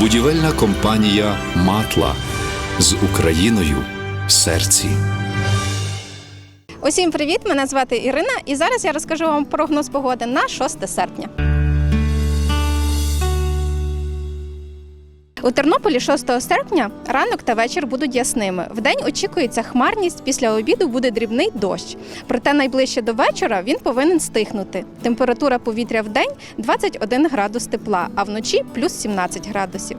Будівельна компанія Матла з Україною в серці. Усім привіт! Мене звати Ірина, і зараз я розкажу вам прогноз погоди на 6 серпня. У Тернополі 6 серпня ранок та вечір будуть ясними. Вдень очікується хмарність, після обіду буде дрібний дощ. Проте найближче до вечора він повинен стихнути. Температура повітря в день 21 градус тепла, а вночі плюс 17 градусів.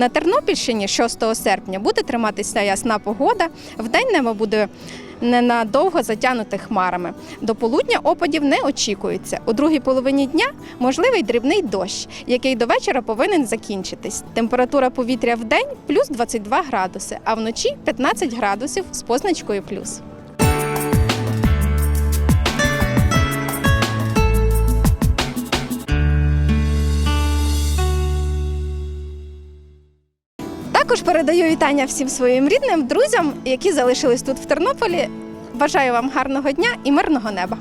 На Тернопільщині 6 серпня буде триматися ясна погода. Вдень небо буде ненадовго затягнуте хмарами. До полудня опадів не очікується. У другій половині дня можливий дрібний дощ, який до вечора повинен закінчитись. Температура повітря в день плюс 22 градуси, а вночі 15 градусів з позначкою плюс. Також передаю вітання всім своїм рідним, друзям, які залишились тут в Тернополі. Бажаю вам гарного дня і мирного неба.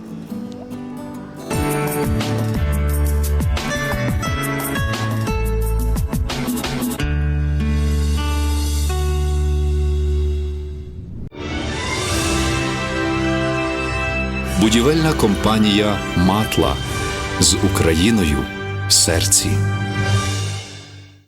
Будівельна компанія Матла з Україною в серці.